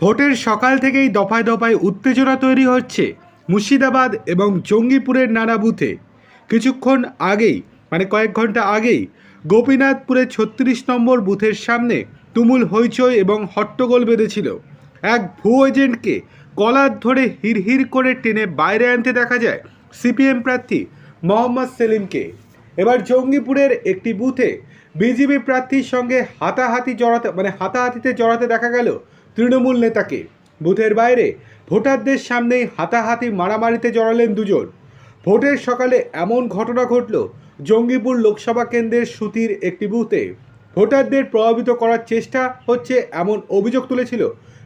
ভোটের সকাল থেকেই দফায় দফায় উত্তেজনা তৈরি হচ্ছে মুর্শিদাবাদ এবং জঙ্গিপুরের নানা বুথে। কিছুক্ষণ আগেই মানে কয়েক ঘণ্টা আগেই গোপীনাথপুরের ছত্রিশ নম্বর বুথের সামনে তুমুল হইচই এবং হট্টগোল বেঁধেছিল। এক ভুয়ো এজেন্টকে কলার ধরে হিরহির করে টেনে বাইরে আনতে দেখা যায় সিপিএম প্রার্থী মোহাম্মদ সেলিমকে। এবার জঙ্গিপুরের একটি বুথে বিজেপি প্রার্থীর সঙ্গে হাতাহাতি জড়াতে মানে হাতাহাতিতে জড়াতে দেখা গেল তৃণমূল নেতাকে। বুথের বাইরে ভোটারদের সামনেই হাতাহাতি মারামারিতে জড়ালেন দুজন। ভোটের সকালে এমন ঘটনা ঘটল জঙ্গিপুর লোকসভা কেন্দ্রের সুতির একটি বুথে। ভোটারদের প্রভাবিত করার চেষ্টা হচ্ছে এমন অভিযোগ তুলেছিল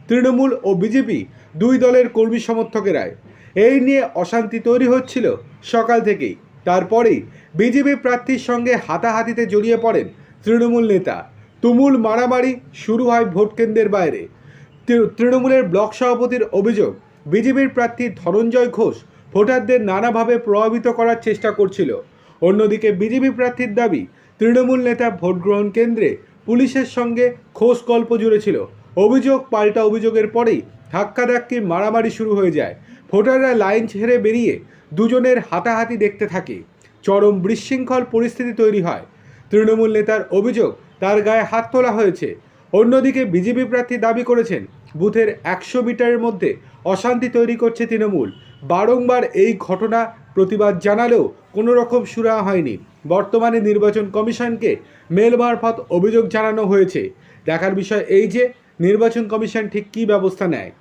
তৃণমূল ও বিজেপি দুই দলের কর্মী সমর্থকেরাই। এই নিয়ে অশান্তি তৈরি হচ্ছিল সকাল থেকেই। তারপরেই বিজেপি প্রার্থীর সঙ্গে হাতাহাতিতে জড়িয়ে পড়েন তৃণমূল নেতা। তুমুল মারামারি শুরু হয় ভোট কেন্দ্রের বাইরে। তৃণমূলের ব্লক সভাপতির অভিযোগ, বিজেপির প্রার্থী ধনঞ্জয় ঘোষ ভোটারদের নানাভাবে প্রভাবিত করার চেষ্টা করছিল। অন্যদিকে বিজেপি প্রার্থীর দাবি, তৃণমূল নেতা ভোট গ্রহণ কেন্দ্রে পুলিশের সঙ্গে খোঁজ গল্প জুড়েছিল। অভিযোগ পাল্টা অভিযোগের পরেই ধাক্কাধাক্কি মারামারি শুরু হয়ে যায়। ভোটাররা লাইন ছেড়ে বেরিয়ে দুজনের হাতাহাতি দেখতে থাকে। চরম বিশৃঙ্খল পরিস্থিতি তৈরি হয়। তৃণমূল নেতার অভিযোগ, তার গায়ে হাত তোলা হয়েছে। অন্যদিকে বিজেপি প্রার্থী দাবি করেছেন, বুথের একশো মিটারের মধ্যে অশান্তি তৈরি করছে তৃণমূল। বারংবার এই ঘটনা প্রতিবাদ জানালেও কোনো রকম সুরা হয়নি। বর্তমানে নির্বাচন কমিশনকে মেল মারফত অভিযোগ জানানো হয়েছে। দেখার বিষয় এই যে, নির্বাচন কমিশন ঠিক কী ব্যবস্থা নেয়?